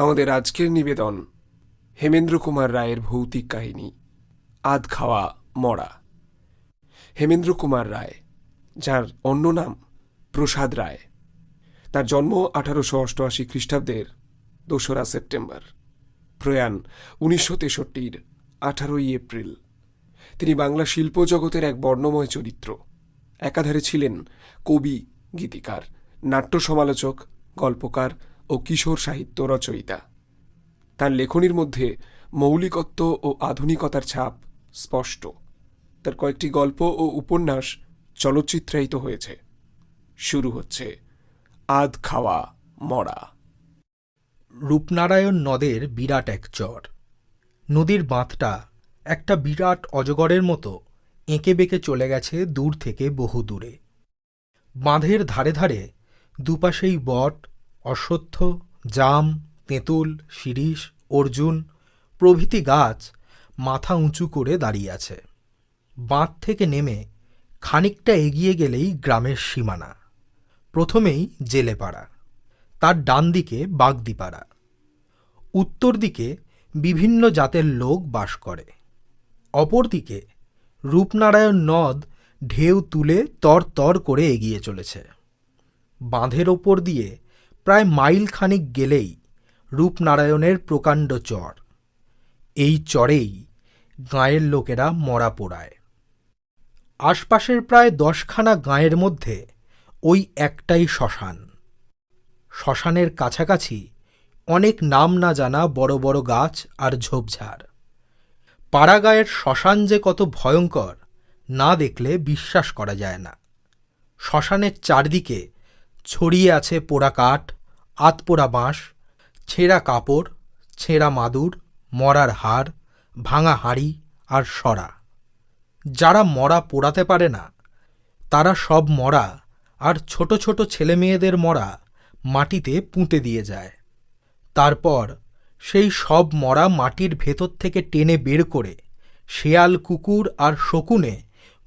আমাদের আজকের নিবেদন হেমেন্দ্র কুমার রায়ের ভৌতিক কাহিনী, আধ খাওয়া মরা। হেমেন্দ্র কুমার রায়, যার অন্য নাম প্রসাদ রায়। তার জন্ম আঠারোশো অষ্টআশি খ্রিস্টাব্দের দোসরা সেপ্টেম্বর। প্রয়াণ উনিশশো তেষট্টির আঠারোই এপ্রিল। তিনি বাংলা শিল্প জগতের এক বর্ণময় চরিত্র। একাধারে ছিলেন কবি, গীতিকার, নাট্য সমালোচক, গল্পকার ও কিশোর সাহিত্য রচয়িতা। তার লেখনীর মধ্যে মৌলিকত্ব ও আধুনিকতার ছাপ স্পষ্ট। তার কয়েকটি গল্প ও উপন্যাস চলচ্চিত্রায়িত হয়েছে। শুরু হচ্ছে আধ খাওয়া মরা। রূপনারায়ণ নদের বিরাট এক চর। নদীর বাঁধটা একটা বিরাট অজগরের মতো এঁকে বেঁকে চলে গেছে দূর থেকে বহু দূরে বাঁধের ধারে ধারে দুপাশেই বট অশ্বত্থ, জাম, তেঁতুল, শিরীষ, অর্জুন প্রভৃতি গাছ মাথা উঁচু করে দাঁড়িয়ে আছে। বাঁধ থেকে নেমে খানিকটা এগিয়ে গেলেই গ্রামের সীমানা। প্রথমেই জেলেপাড়া, তার ডান দিকে বাগদিপাড়া। উত্তর দিকে বিভিন্ন জাতের লোক বাস করে। অপরদিকে রূপনারায়ণ নদ ঢেউ তুলে তর তর করে এগিয়ে চলেছে। বাঁধের ওপর দিয়ে প্রায় মাইল খানিক গেলেই রূপনারায়ণের প্রকাণ্ড চর। এই চরেই গাঁয়ের লোকেরা মরা পোড়ায়। আশপাশের প্রায় দশখানা গাঁয়ের মধ্যে ওই একটাই শ্মশান। শ্মশানের কাছাকাছি অনেক নাম না জানা বড় বড় গাছ আর ঝোপঝাড়। পাড়াগাঁয়ের শ্মশান যে কত ভয়ঙ্কর, না দেখলে বিশ্বাস করা যায় না। শ্মশানের চারদিকে ছড়িয়ে আছে পোড়া কাঠ, আতপোড়া বাঁশ, ছেঁড়া কাপড়, ছেঁড়া মাদুর, মরার হাড় ভাঙা হাঁড়ি আর সরা। যারা মরা পোড়াতে পারে না, তারা সব মরা আর ছোট ছোট ছেলেমেয়েদের মরা মাটিতে পুঁতে দিয়ে যায়। তারপর সেই সব মরা মাটির ভেতর থেকে টেনে বের করে, শেয়াল কুকুর আর শকুনে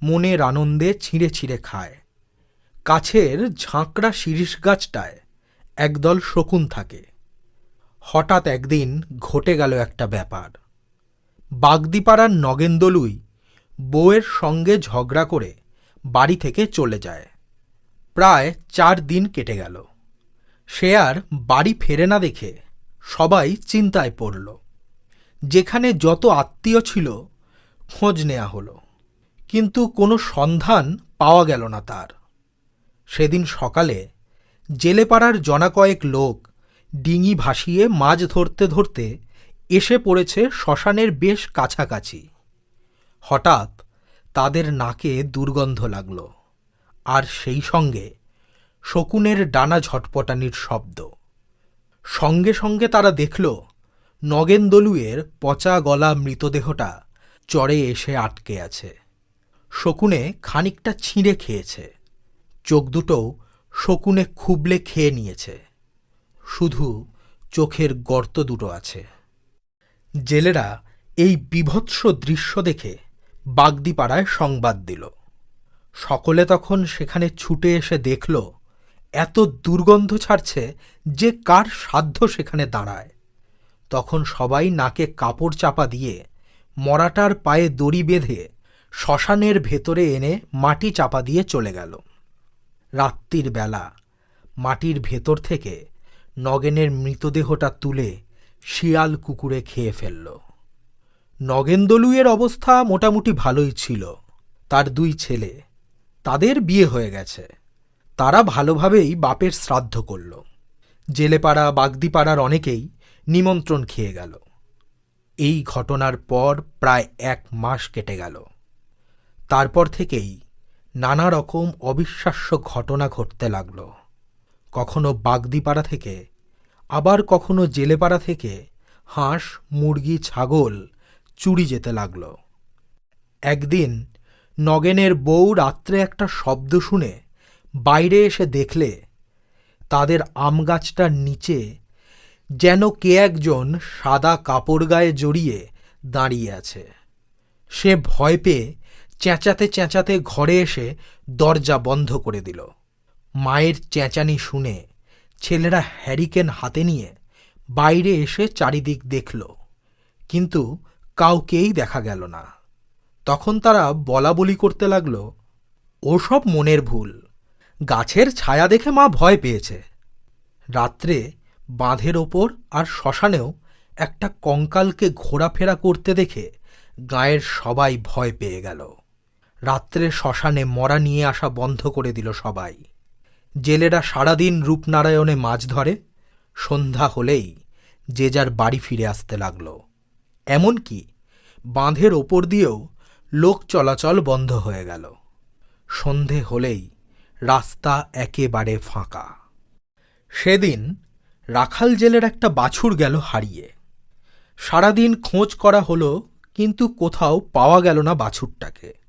মনের আনন্দে ছিঁড়ে ছিঁড়ে খায়। কাছের ঝাঁকড়া শিরিষ গাছটায় একদল শকুন থাকে। হঠাৎ একদিন ঘটে গেল একটা ব্যাপার। বাগদিপাড়ার নগেন্দলুই বউয়ের সঙ্গে ঝগড়া করে বাড়ি থেকে চলে যায়। প্রায় চার দিন কেটে গেল। সে আর বাড়ি ফেরে না দেখে সবাই চিন্তায় পড়ল। যেখানে যত আত্মীয় ছিল, খোঁজ নেওয়া হলো। কিন্তু কোনো সন্ধান পাওয়া গেল না তার। সেদিন সকালে জেলেপাড়ার জনা কয়েক লোক ডিঙি ভাসিয়ে মাছ ধরতে ধরতে এসে পড়েছে শ্মশানের বেশ কাছাকাছি। হঠাৎ তাদের নাকে দুর্গন্ধ লাগল। আর সেই সঙ্গে শকুনের ডানা ঝটপটানির শব্দ। সঙ্গে সঙ্গে তারা দেখল নগেনদলুয়ের পচা গলা মৃতদেহটা চড়ে এসে আটকে আছে। শকুনে খানিকটা ছিঁড়ে খেয়েছে। চোখ দুটোও শকুনে খুবলে খেয়ে নিয়েছে। শুধু চোখের গর্ত দুটো আছে। জেলেরা এই বিভৎস দৃশ্য দেখে বাগদিপাড়ায় সংবাদ দিল। সকলে তখন সেখানে ছুটে এসে দেখল, এত দুর্গন্ধ ছাড়ছে যে কার সাধ্য সেখানে দাঁড়ায়। তখন সবাই নাকে কাপড় চাপা দিয়ে মরাটার পায়ে দড়ি বেঁধে শ্মশানের ভেতরে এনে মাটি চাপা দিয়ে চলে গেল। রাত্রির বেলা মাটির ভেতর থেকে নগেনের মৃতদেহটা তুলে শিয়াল কুকুরে খেয়ে ফেলল। নগেন্দলুয়ের অবস্থা মোটামুটি ভালোই ছিল। তার দুই ছেলে, তাদের বিয়ে হয়ে গেছে। তারা ভালোভাবেই বাপের শ্রাদ্ধ করল। জেলেপাড়া, বাগদিপাড়ার অনেকেই নিমন্ত্রণ খেয়ে গেল। এই ঘটনার পর প্রায় এক মাস কেটে গেল। তারপর থেকেই নানা রকম অবিশ্বাস্য ঘটনা ঘটতে লাগল। কখনো বাগদিপাড়া থেকে, আবার কখনো জেলেপাড়া থেকে হাঁস, মুরগি, ছাগল চুরি যেতে লাগল। একদিন নগেনের বউ রাত্রে একটা শব্দ শুনে বাইরে এসে দেখলে তাদের আম গাছটার নিচে যেন কে একজন সাদা কাপড় গায়ে জড়িয়ে দাঁড়িয়ে আছে। সে ভয় পেয়ে চেঁচাতে চেঁচাতে ঘরে এসে দরজা বন্ধ করে দিল। মায়ের চেঁচানি শুনে ছেলেরা হ্যারিকেন হাতে নিয়ে বাইরে এসে চারিদিক দেখল, কিন্তু কাউকেই দেখা গেল না। তখন তারা বলা বলি করতে লাগল, ওসব মনের ভুল, গাছের ছায়া দেখে মা ভয় পেয়েছে। রাত্রে বাঁধের ওপর আর শ্মশানেও একটা কঙ্কালকে ঘোরাফেরা করতে দেখে গায়ের সবাই ভয় পেয়ে গেল। রাত্রে শ্মশানে মরা নিয়ে আসা বন্ধ করে দিল সবাই। জেলেরা সারাদিন রূপনারায়ণে মাছ ধরে, সন্ধ্যা হলেই যে যার বাড়ি ফিরে আসতে লাগল। এমনকি বাঁধের ওপর দিয়েও লোক চলাচল বন্ধ হয়ে গেল। সন্ধে হলেই রাস্তা একেবারে ফাঁকা। সেদিন রাখাল জেলের একটা বাছুর গেল হারিয়ে। সারাদিন খোঁজ করা হলো, কিন্তু কোথাও পাওয়া গেল না বাছুরটাকে।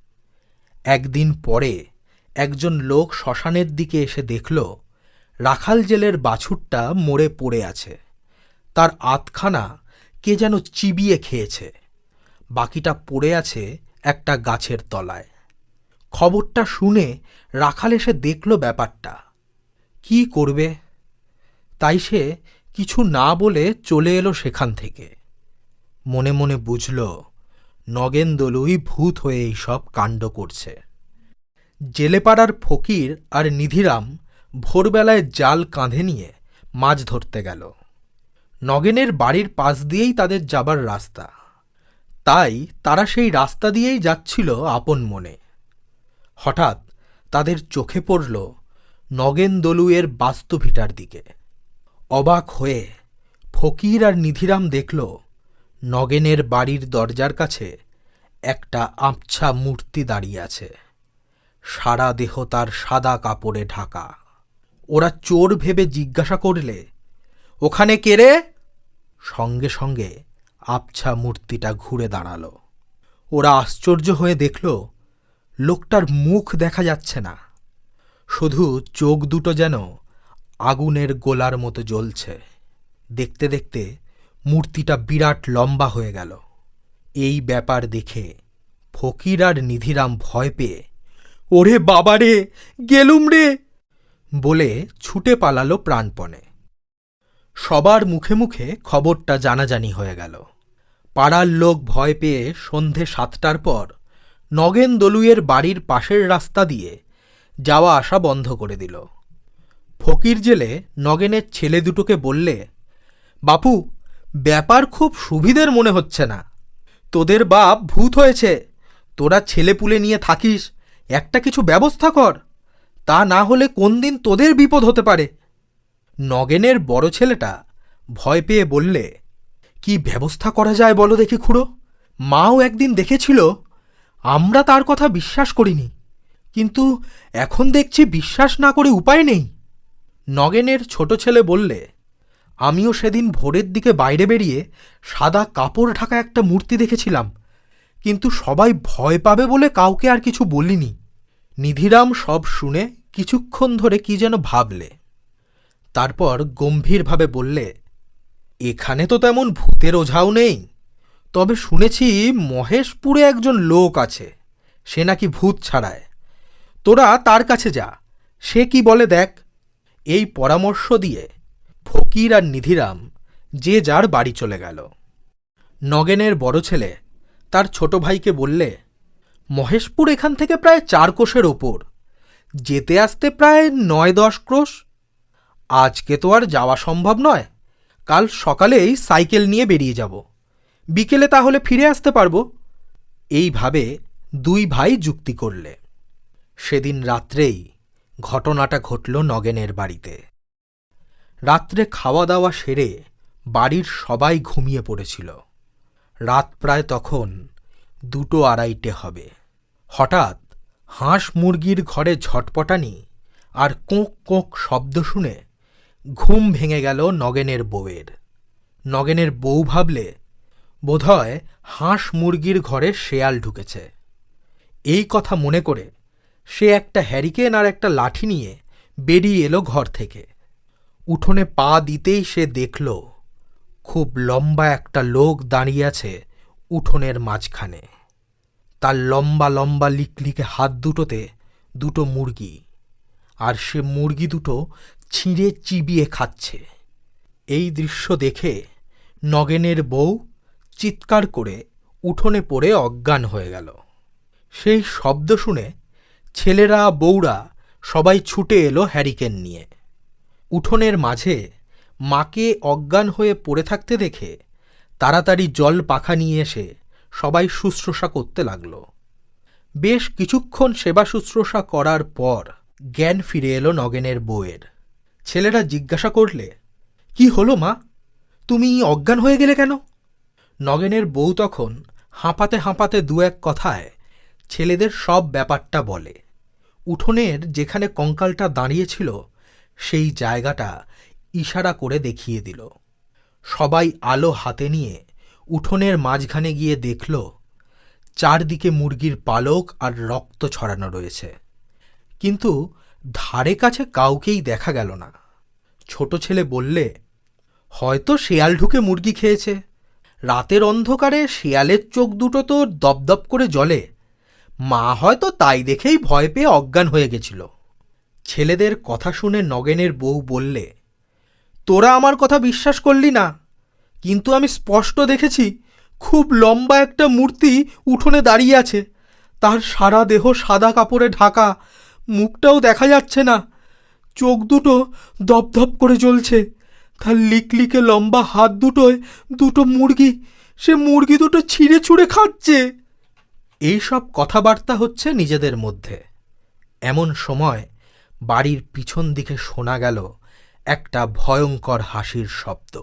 একদিন পরে একজন লোক শ্মশানের দিকে এসে দেখল, রাখাল জেলের বাছুরটা মরে পড়ে আছে। তার আতখানা কে যেন চিবিয়ে খেয়েছে। বাকিটা পড়ে আছে একটা গাছের তলায়। খবরটা শুনে রাখাল এসে দেখল ব্যাপারটা। কি করবে? তাই সে কিছু না বলে চলে এলো সেখান থেকে। মনে মনে বুঝল নগেন দলুই ভূত হয়ে এইসব কাণ্ড করছে। জেলেপাড়ার ফকির আর নিধিরাম ভোরবেলায় জাল কাঁধে নিয়ে মাছ ধরতে গেল। নগেনের বাড়ির পাশ দিয়েই তাদের যাবার রাস্তা। তাই তারা সেই রাস্তা দিয়েই যাচ্ছিল আপন মনে। হঠাৎ তাদের চোখে পড়ল নগেন দলুয়ের বাস্তু ভিটার দিকে। অবাক হয়ে ফকির আর নিধিরাম দেখল নগেনের বাড়ির দরজার কাছে একটা আবছা মূর্তি দাঁড়িয়ে আছে। সারা দেহ তার সাদা কাপড়ে ঢাকা। ওরা চোর ভেবে জিজ্ঞাসা করলে, ওখানে কে রে? সঙ্গে সঙ্গে আবছা মূর্তিটা ঘুরে দাঁড়াল। ওরা আশ্চর্য হয়ে দেখল, লোকটার মুখ দেখা যাচ্ছে না। শুধু চোখ দুটো যেন আগুনের গোলার মতো জ্বলছে। দেখতে দেখতে মূর্তিটা বিরাট লম্বা হয়ে গেল। এই ব্যাপার দেখে ফকির আর নিধিরাম ভয় পেয়ে, ওরে বাবারে, গেলুম রে! বলে ছুটে পালালো প্রাণপণে। সবার মুখে মুখে খবরটা জানাজানি হয়ে গেল। পাড়ার লোক ভয় পেয়ে সন্ধে সাতটার পর নগেন দলুয়ের বাড়ির পাশের রাস্তা দিয়ে যাওয়া আসা বন্ধ করে দিল। ফকির জেলে নগেনের ছেলে দুটোকে বললে, বাপু ব্যাপার খুব সুবিধের মনে হচ্ছে না। তোদের বাপ ভূত হয়েছে। তোরা ছেলেপুলে নিয়ে থাকিস। একটা কিছু ব্যবস্থা কর। তা না হলে কোন দিন তোদের বিপদ হতে পারে। নগেনের বড় ছেলেটা ভয় পেয়ে বললে, কি ব্যবস্থা করা যায় বলো দেখি খুড়ো। মাও একদিন দেখেছিল, আমরা তার কথা বিশ্বাস করিনি। কিন্তু এখন দেখছি বিশ্বাস না করে উপায় নেই। নগেনের ছোট ছেলে বললে আমিও সেদিন ভোরের দিকে বাইরে বেরিয়ে সাদা কাপড় ঢাকা একটা মূর্তি দেখেছিলাম। কিন্তু সবাই ভয় পাবে বলে কাউকে আর কিছু বলিনি। নিধিরাম সব শুনে কিছুক্ষণ ধরে কি যেন ভাবলে। তারপর গম্ভীরভাবে বললে, এখানে তো তেমন ভূতের ওঝাও নেই। তবে শুনেছি মহেশপুরে একজন লোক আছে। সে নাকি ভূত ছাড়ায়। তোরা তার কাছে যা। সে কি বলে দেখ। এই পরামর্শ দিয়ে ফকির আর নিধিরাম যে যার বাড়ি চলে গেল। নগেনের বড় ছেলে তার ছোট ভাইকে বললে, মহেশপুর এখান থেকে প্রায় চার কোষের ওপর। যেতে আসতে প্রায় নয় দশ ক্রোশ আজকে তো আর যাওয়া সম্ভব নয়। কাল সকালেই সাইকেল নিয়ে বেরিয়ে যাব। বিকেলে তাহলে ফিরে আসতে পারব। এইভাবে দুই ভাই যুক্তি করলে। সেদিন রাত্রেই ঘটনাটা ঘটল নগেনের বাড়িতে। রাত্রে খাওয়া দাওয়া সেরে বাড়ির সবাই ঘুমিয়ে পড়েছিল। রাত প্রায় তখন দুটো আড়াইটে হবে। হঠাৎ হাঁস মুরগির ঘরে ঝটপটানি আর কোঁক কোঁক শব্দ শুনে ঘুম ভেঙে গেল নগেনের বউয়ের। নগেনের বউ ভাবলে, বোধহয় হাঁস মুরগির ঘরে শেয়াল ঢুকেছে। এই কথা মনে করে সে একটা হ্যারিকেন আর একটা লাঠি নিয়ে বেরিয়ে এলো ঘর থেকে। উঠোনে পা দিতেই সে দেখল, খুব লম্বা একটা লোক দাঁড়িয়ে আছে উঠোনের মাঝখানে। তার লম্বা লম্বা লিকলিকে হাত দুটোতে দুটো মুরগি, আর সে মুরগি দুটো ছিঁড়ে চিবিয়ে খাচ্ছে। এই দৃশ্য দেখে নগেনের বউ চিৎকার করে উঠোনে পড়ে অজ্ঞান হয়ে গেল। সেই শব্দ শুনে ছেলেরা, বউরা সবাই ছুটে এলো হ্যারিকেন নিয়ে। উঠোনের মাঝে মাকে অজ্ঞান হয়ে পড়ে থাকতে দেখে তাড়াতাড়ি জল পাখা নিয়ে এসে সবাই শুশ্রূষা করতে লাগল। বেশ কিছুক্ষণ সেবা শুশ্রূষা করার পর জ্ঞান ফিরে এলো নগেনের বউয়ের। ছেলেরা জিজ্ঞাসা করলে, কি হলো মা? তুমি অজ্ঞান হয়ে গেলে কেন? নগেনের বউ তখন হাঁপাতে হাঁপাতে দু এক কথায় ছেলেদের সব ব্যাপারটা বলে। উঠোনের যেখানে কঙ্কালটা দাঁড়িয়েছিল সেই জায়গাটা ইশারা করে দেখিয়ে দিল। সবাই আলো হাতে নিয়ে উঠোনের মাঝখানে গিয়ে দেখল, চারদিকে মুরগির পালক আর রক্ত ছড়ানো রয়েছে। কিন্তু ধারে কাছে কাউকেই দেখা গেল না। ছোট ছেলে বললে, হয়তো শেয়াল ঢুকে মুরগি খেয়েছে। রাতের অন্ধকারে শেয়ালের চোখ দুটো তো দপদপ করে জলে মা হয়তো তাই দেখেই ভয় পেয়ে অজ্ঞান হয়ে গেছিল। ছেলেদের কথা শুনে নগেনের বউ বললে, তোরা আমার কথা বিশ্বাস করলি না, কিন্তু আমি স্পষ্ট দেখেছি খুব লম্বা একটা মূর্তি উঠোনে দাঁড়িয়ে আছে। তার সারা দেহ সাদা কাপড়ে ঢাকা, মুখটাও দেখা যাচ্ছে না। চোখ দুটো দপদপ করে জ্বলছে। তার লিকলিকে লম্বা হাত দুটোয় দুটো মুরগি, সে মুরগি দুটো ছিঁড়ে ছুঁড়ে খাচ্ছে। এইসব কথাবার্তা হচ্ছে নিজেদের মধ্যে। এমন সময় বাড়ির পিছন দিকে শোনা গেল একটা ভয়ঙ্কর হাসির শব্দ।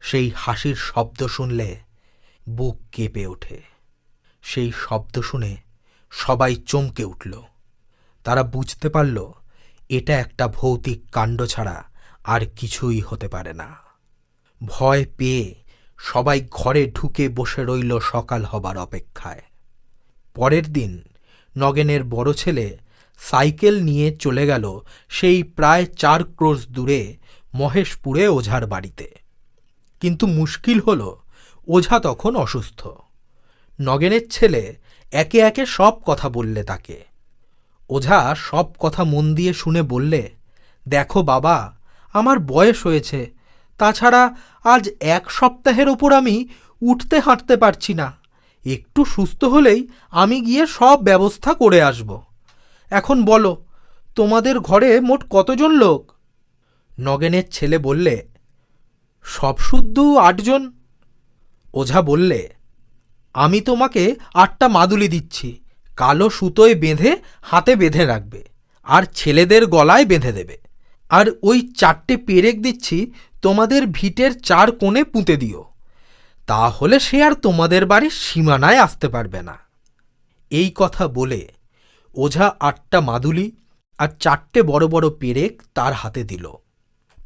সেই হাসির শব্দ শুনলে বুক কেঁপে ওঠে। সেই শব্দ শুনে সবাই চমকে উঠল। তারা বুঝতে পারল, এটা একটা ভৌতিক কাণ্ড ছাড়া আর কিছুই হতে পারে না। ভয় পেয়ে সবাই ঘরে ঢুকে বসে রইল সকাল হবার অপেক্ষায়। পরের দিন নগেনের বড় ছেলে সাইকেল নিয়ে চলে গেল সেই প্রায় চার ক্রোশ দূরে মহেশপুরে ওঝার বাড়িতে। কিন্তু মুশকিল হল, ওঝা তখন অসুস্থ। নগেনের ছেলে একে একে সব কথা বললে তাকে। ওঝা সব কথা মন দিয়ে শুনে বললে, দেখো বাবা, আমার বয়স হয়েছে, তাছাড়া আজ এক সপ্তাহের ওপর আমি উঠতে হাঁটতে পারছি না। একটু সুস্থ হলেই আমি গিয়ে সব ব্যবস্থা করে আসব। এখন বলো, তোমাদের ঘরে মোট কতজন লোক? নগেনের ছেলে বললে, সব শুদ্ধ আটজন। ওঝা বললে, আমি তোমাকে আটটা মাদুলি দিচ্ছি, কালো সুতোয় বেঁধে হাতে বেঁধে রাখবে, আর ছেলেদের গলায় বেঁধে দেবে। আর ওই চারটে পেরেক দিচ্ছি, তোমাদের ভিটের চার কোণে পুঁতে দিও। তাহলে সে আর তোমাদের বাড়ির সীমানায় আসতে পারবে না। এই কথা বলে ওঝা আটটা মাদুলি আর চারটে বড় বড় পেরেক তার হাতে দিল।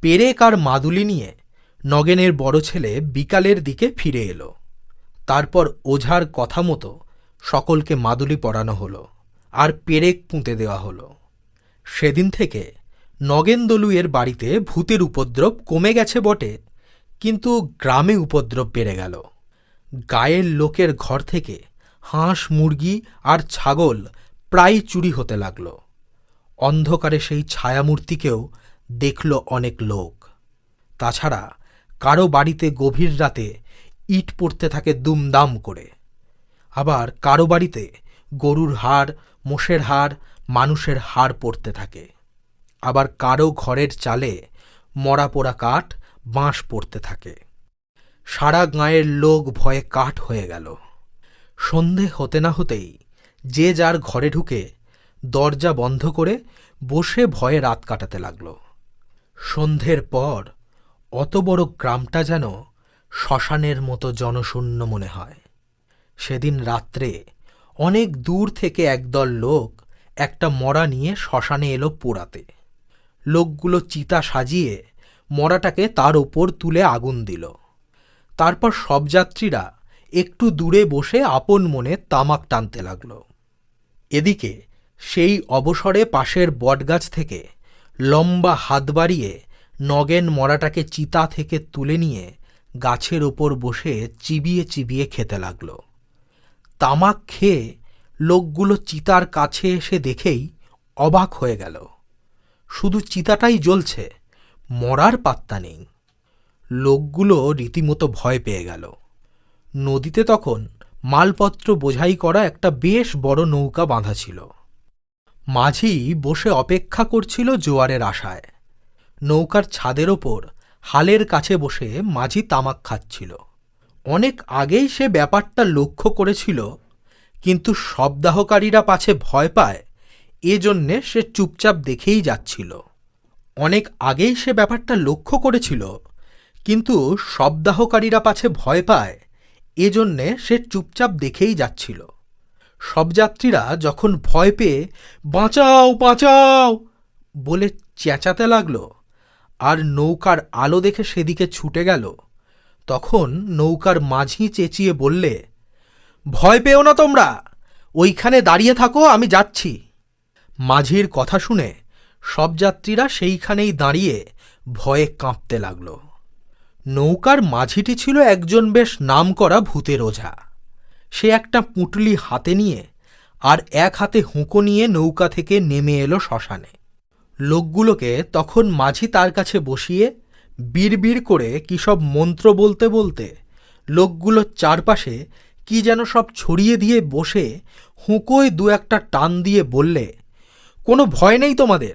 পেরেক আর মাদুলি নিয়ে নগেনের বড় ছেলে বিকালের দিকে ফিরে এলো। তারপর ওঝার কথা মতো সকলকে মাদুলি পরানো হলো আর পেরেক পুঁতে দেওয়া হলো। সেদিন থেকে নগেন দলুয়ের বাড়িতে ভূতের উপদ্রব কমে গেছে বটে, কিন্তু গ্রামে উপদ্রব বেড়ে গেল। গায়ের লোকের ঘর থেকে হাঁস, মুরগি আর ছাগল প্রায় চুরি হতে লাগল। অন্ধকারে সেই ছায়ামূর্তিকেও দেখল অনেক লোক। তাছাড়া কারও বাড়িতে গভীর রাতে ইট পড়তে থাকে দুমদাম করে। আবার কারও বাড়িতে গরুর হাড়, মোষের হাড়, মানুষের হাড় পড়তে থাকে। আবার কারও ঘরের চালে মরা পোড়া কাঠ, বাঁশ পড়তে থাকে। সারা গাঁয়ের লোক ভয়ে কাঠ হয়ে গেল। সন্ধে হতে না হতেই যে যার ঘরে ঢুকে দরজা বন্ধ করে বসে ভয়ে রাত কাটাতে লাগল। সন্ধ্যের পর অত বড় গ্রামটা যেন শ্মশানের মতো জনশূন্য মনে হয়। সেদিন রাত্রে অনেক দূর থেকে একদল লোক একটা মরা নিয়ে শ্মশানে এলো পোড়াতে। লোকগুলো চিতা সাজিয়ে মরাটাকে তার ওপর তুলে আগুন দিল। তারপর সব যাত্রীরা একটু দূরে বসে আপন মনে তামাক টানতে লাগল। এদিকে সেই অবসরে পাশের বটগাছ থেকে লম্বা হাত বাড়িয়ে নগেন মরাটাকে চিতা থেকে তুলে নিয়ে গাছের ওপর বসে চিবিয়ে চিবিয়ে খেতে লাগল। তামাক খেয়ে লোকগুলো চিতার কাছে এসে দেখেই অবাক হয়ে গেল। শুধু চিতাটাই জ্বলছে, মরার পাত্তা নেই। লোকগুলো রীতিমতো ভয় পেয়ে গেল। নদীতে তখন মালপত্র বোঝাই করা একটা বেশ বড় নৌকা বাঁধা ছিল। মাঝি বসে অপেক্ষা করছিল জোয়ারের আশায়। নৌকার ছাদের ওপর হালের কাছে বসে মাঝি তামাক খাচ্ছিল। অনেক আগেই সে ব্যাপারটা লক্ষ্য করেছিল, কিন্তু শবদাহকারীরা পাছে ভয় পায়, এজন্যে সে চুপচাপ দেখেই যাচ্ছিল। অনেক আগেই সে ব্যাপারটা লক্ষ্য করেছিল, কিন্তু শবদাহকারীরা পাছে ভয় পায় এজন্যে সে চুপচাপ দেখেই যাচ্ছিল। সব যাত্রীরা যখন ভয় পেয়ে, বাঁচাও বাঁচাও! বলে চেঁচাতে লাগল। আর নৌকার আলো দেখে সেদিকে ছুটে গেল। তখন নৌকার মাঝি চেঁচিয়ে বললে, ভয় পেও না তোমরা, ওইখানে দাঁড়িয়ে থাকো, আমি যাচ্ছি। মাঝির কথা শুনে সব যাত্রীরা সেইখানেই দাঁড়িয়ে ভয়ে কাঁপতে লাগল। নৌকার মাঝিটি ছিল একজন বেশ নামকরা ভূতের ওঝা সে একটা পুঁটলি হাতে নিয়ে আর এক হাতে হুঁকো নিয়ে নৌকা থেকে নেমে এলো শ্মশানে। লোকগুলোকে তখন মাঝি তার কাছে বসিয়ে বিড়বিড় করে কী সব মন্ত্র বলতে বলতে লোকগুলোর চারপাশে কি যেন সব ছড়িয়ে দিয়ে বসে হুঁকোয় দু একটা টান দিয়ে বললে, কোনো ভয় নেই তোমাদের,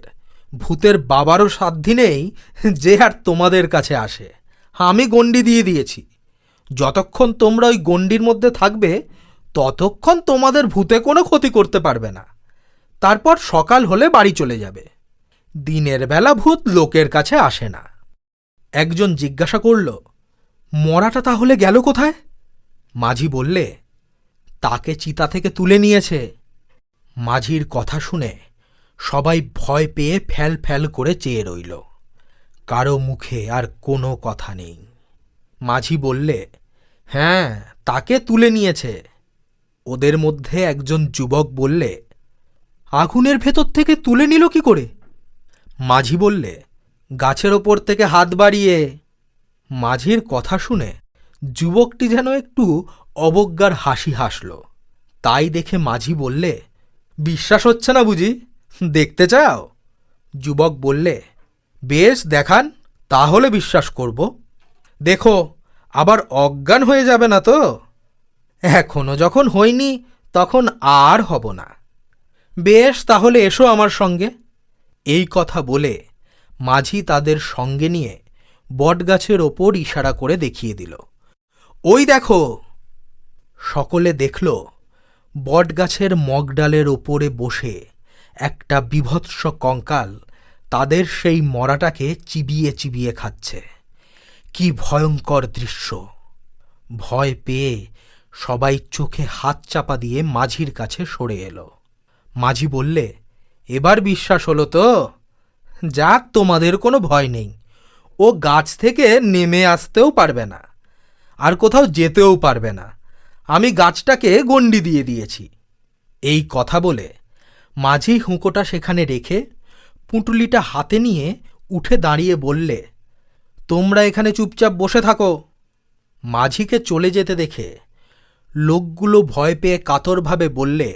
ভূতের বাবারও সাধ্যি নেই যে আর তোমাদের কাছে আসে। আমি গণ্ডি দিয়ে দিয়েছি। যতক্ষণ তোমরা ওই গণ্ডির মধ্যে থাকবে, ততক্ষণ তোমাদের ভূতে কোনো ক্ষতি করতে পারবে না। তারপর সকাল হলে বাড়ি চলে যাবে। দিনের বেলা ভূত লোকের কাছে আসে না। একজন জিজ্ঞাসা করল, মরাটা তাহলে গেল কোথায়? মাঝি বললে, তাকে চিতা থেকে তুলে নিয়েছে। মাঝির কথা শুনে সবাই ভয় পেয়ে ফ্যাল ফ্যাল করে চেয়ে রইল। কারও মুখে আর কোনো কথা নেই। মাঝি বললে হ্যাঁ তাকে তুলে নিয়েছে। ওদের মধ্যে একজন যুবক বললে, আগুনের ভেতর থেকে তুলে নিল কি করে? মাঝি বললে, গাছের ওপর থেকে হাত বাড়িয়ে। মাঝির কথা শুনে যুবকটি যেন একটু অবজ্ঞার হাসি হাসল। তাই দেখে মাঝি বললে, বিশ্বাস হচ্ছে না বুঝি? দেখতে চাও? যুবক বললে বেশ দেখান, তাহলে বিশ্বাস করব। দেখো, আবার অজ্ঞান হয়ে যাবে না তো? এখনও যখন হইনি, তখন আর হব না। বেশ, তাহলে এসো আমার সঙ্গে। এই কথা বলে মাঝি তাদের সঙ্গে নিয়ে বটগাছের ওপর ইশারা করে দেখিয়ে দিল। ওই দেখো! সকলে দেখল বটগাছের মগডালের ওপরে বসে একটা বিভৎস কঙ্কাল তাদের সেই মরাটাকে চিবিয়ে চিবিয়ে খাচ্ছে। কি ভয়ঙ্কর দৃশ্য। ভয় পেয়ে সবাই চোখে হাত চাপা দিয়ে মাঝির কাছে সরে এলো। মাঝি বললে, এবার বিশ্বাস হলো তো? যাক, তোমাদের কোনো ভয় নেই। ও গাছ থেকে নেমে আসতেও পারবে না। আর কোথাও যেতেও পারবে না। আমি গাছটাকে গণ্ডি দিয়ে দিয়েছি। এই কথা বলে মাঝি হুঁকোটা সেখানে রেখে পুঁটুলিটা হাতে নিয়ে উঠে দাঁড়িয়ে বললে, তোমরা এখানে চুপচাপ বসে থাকো। মাঝিকে চলে যেতে দেখে লোকগুলো ভয় পেয়ে কাতরভাবে বললে,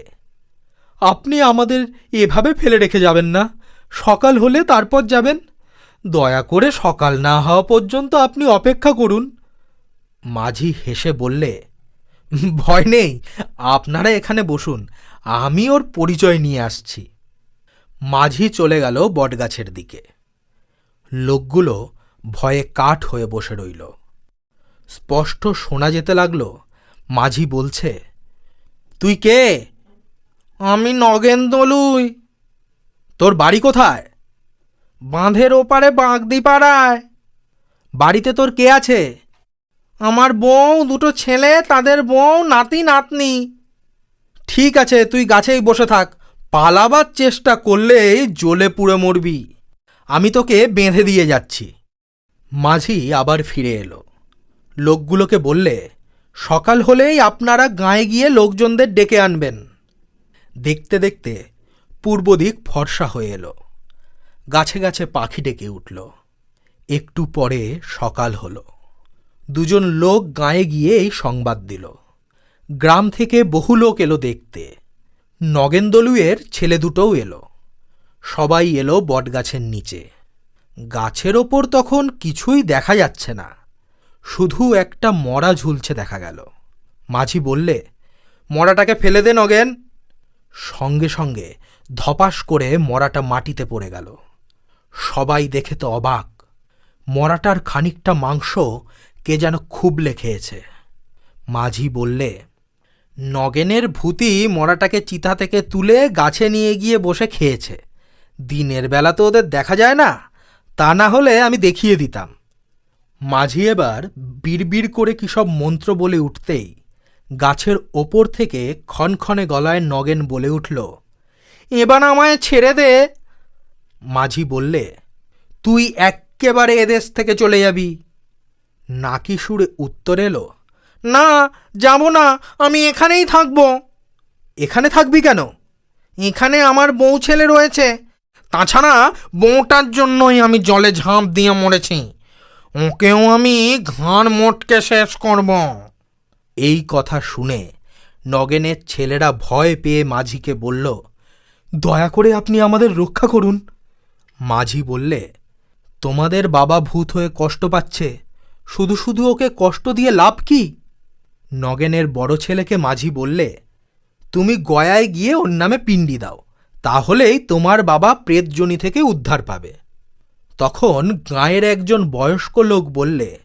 আপনি আমাদের এভাবে ফেলে রেখে যাবেন না। সকাল হলে তারপর যাবেন। দয়া করে সকাল না হওয়া পর্যন্ত আপনি অপেক্ষা করুন। মাঝি হেসে বললে, ভয় নেই, আপনারা এখানে বসুন। আমি ওর পরিচয় নিয়ে আসছি। মাঝি চলে গেল বটগাছের দিকে। লোকগুলো ভয়ে কাঠ হয়ে বসে রইল। স্পষ্ট শোনা যেতে লাগল, মাঝি বলছে, তুই কে? আমি নগেন দলুই তোর বাড়ি কোথায়? বাঁধের ওপারে বাগদি পাড়ায় বাড়িতে তোর কে আছে? আমার বউ, দুটো ছেলে, তাদের বউ, নাতি, নাতনি। ঠিক আছে, তুই গাছেই বসে থাক। পালাবার চেষ্টা করলেই জ্বলে পুড়ে মরবি। আমি তোকে বেঁধে দিয়ে যাচ্ছি। মাঝি আবার ফিরে এলো। লোকগুলোকে বললে, সকাল হলেই আপনারা গাঁয়ে গিয়ে লোকজনদের ডেকে আনবেন। দেখতে দেখতে পূর্ব দিক ফর্সা হয়ে এলো। গাছে গাছে পাখি ডেকে উঠল। একটু পরে সকাল হলো। দুজন লোক গাঁয়ে গিয়ে এই সংবাদ দিল। গ্রাম থেকে বহু লোক এলো দেখতে। নগেন্দলুয়ের ছেলে দুটোও এলো। সবাই এলো বটগাছের নিচে। গাছের ওপর তখন কিছুই দেখা যাচ্ছে না। শুধু একটা মরা ঝুলছে দেখা গেল। মাঝি বললে, মরাটাকে ফেলে দে নগেন। সঙ্গে সঙ্গে ধপাস করে মরাটা মাটিতে পড়ে গেল। সবাই দেখে তো অবাক, মরাটার খানিকটা মাংস কে যেন খুবলে খেয়েছে। মাঝি বললে নগেনের ভূতি মরাটাকে চিতা থেকে তুলে গাছে নিয়ে গিয়ে বসে খেয়েছে। দিনের বেলা তো ওদের দেখা যায় না, তা না হলে আমি দেখিয়ে দিতাম। মাঝি এবার বিড়বিড় করে কী সব মন্ত্র বলে উঠতেই গাছের ওপর থেকে ক্ষণক্ষণে গলায় নগেন বলে উঠল, এবার আমায় ছেড়ে দে। মাঝি বললে, তুই এক্কেবারে এদেশ থেকে চলে যাবি। নাকি সুরে উত্তর এলো না, যাব না, আমি এখানেই থাকব। এখানে থাকবি কেন? এখানে আমার বউ ছেলে রয়েছে। তাছাড়া বউটার জন্যই আমি জলে ঝাঁপ দিয়ে মরেছি। ওকেও আমি ঘাড় মোটকে শেষ করব। এই কথা শুনে নগেনের ছেলেরা ভয় পেয়ে মাঝিকে বলল, দয়া করে আপনি আমাদের রক্ষা করুন। মাঝি বললে, তোমাদের বাবা ভূত হয়ে কষ্ট পাচ্ছে। শুধু শুধু ওকে কষ্ট দিয়ে লাভ কি? নগেনের বড় ছেলেকে মাঝি বললে, তুমি গয়ায় গিয়ে ওর নামে পিণ্ডি দাও, তাহলেই তোমার বাবা প্রেতজনি থেকে উদ্ধার পাবে। তখন গাঁয়ের একজন বয়স্ক লোক বললে,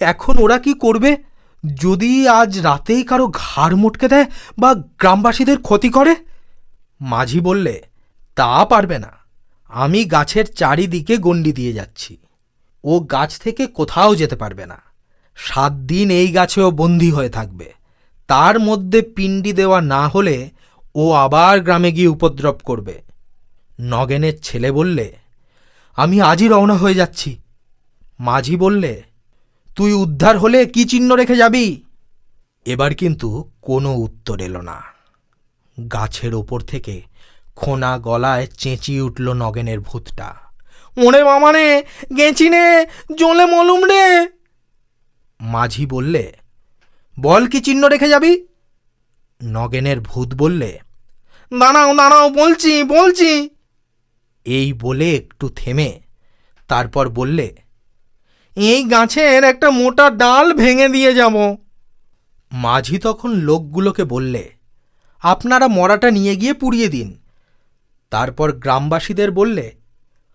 এখন ওরা কি করবে? যদি আজ রাতেই কারও ঘাড় মোটকে দেয় বা গ্রামবাসীদের ক্ষতি করে? মাঝি বললে, তা পারবে না। আমি গাছের চারিদিকে গণ্ডি দিয়ে যাচ্ছি। ও গাছ থেকে কোথাও যেতে পারবে না। সাত দিন এই গাছেও বন্দী হয়ে থাকবে। তার মধ্যে পিণ্ডি দেওয়া না হলে ও আবার গ্রামে গিয়ে উপদ্রব করবে। নগেনের ছেলে বললে, আমি আজই রওনা হয়ে যাচ্ছি। মাঝি বললে, তুই উদ্ধার হলে কি চিহ্ন রেখে যাবি? এবার কিন্তু কোনো উত্তর এলো না। গাছের ওপর থেকে খোনা গলায় চেঁচিয়ে উঠল নগেনের ভূতটা। ওরে মামানে রে জলে মলুম রে! মাঝি বললে, বল কি চিহ্ন রেখে যাবি? নগেনের ভূত বললে, দাঁড়াও দাঁড়াও, বলছি বলছি। এই বলে একটু থেমে, তারপর বললে, এই গাছের একটা মোটা ডাল ভেঙে দিয়ে যাব। মাঝি তখন লোকগুলোকে বললে, আপনারা মরাটা নিয়ে গিয়ে পুড়িয়ে দিন। তারপর গ্রামবাসীদের বললে,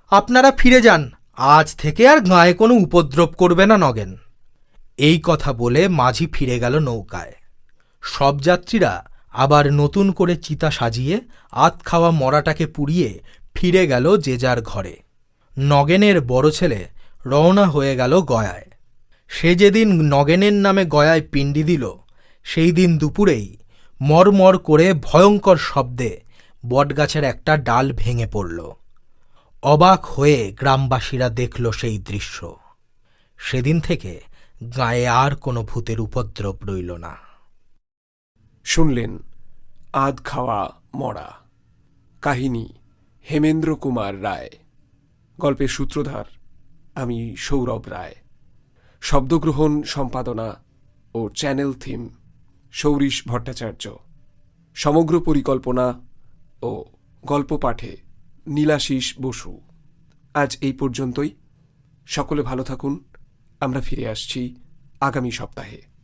আপনারা ফিরে যান, আজ থেকে আর গায়ে কোনো উপদ্রব করবে না নগেন। এই কথা বলে মাঝি ফিরে গেল নৌকায়। সব যাত্রীরা আবার নতুন করে চিতা সাজিয়ে, আত খাওয়া মরাটাকে পুড়িয়ে ফিরে গেল যে যার ঘরে। নগেনের বড় ছেলে রওনা হয়ে গেল গয়ায়। সে যেদিন নগেনের নামে গয়ায় পিণ্ডি দিল, সেই দিন দুপুরেই মরমর করে ভয়ঙ্কর শব্দে বটগাছের একটা ডাল ভেঙে পড়ল। অবাক হয়ে গ্রামবাসীরা দেখল সেই দৃশ্য। সেদিন থেকে গায়ে আর কোনো ভূতের উপদ্রব রইল না। শুনলেন, আধ খাওয়া মরা। কাহিনী, হেমেন্দ্র কুমার রায়। গল্পের সূত্রধার, আমি সৌরভ রায়। শব্দগ্রহণ, সম্পাদনা ও চ্যানেল থিম, সৌরিশ ভট্টাচার্য। সমগ্র পরিকল্পনা ও গল্প পাঠে নীলাশিস বসু। আজ এই পর্যন্তই। সকলে ভালো থাকুন। আমরা ফিরে আসছি আগামী সপ্তাহে।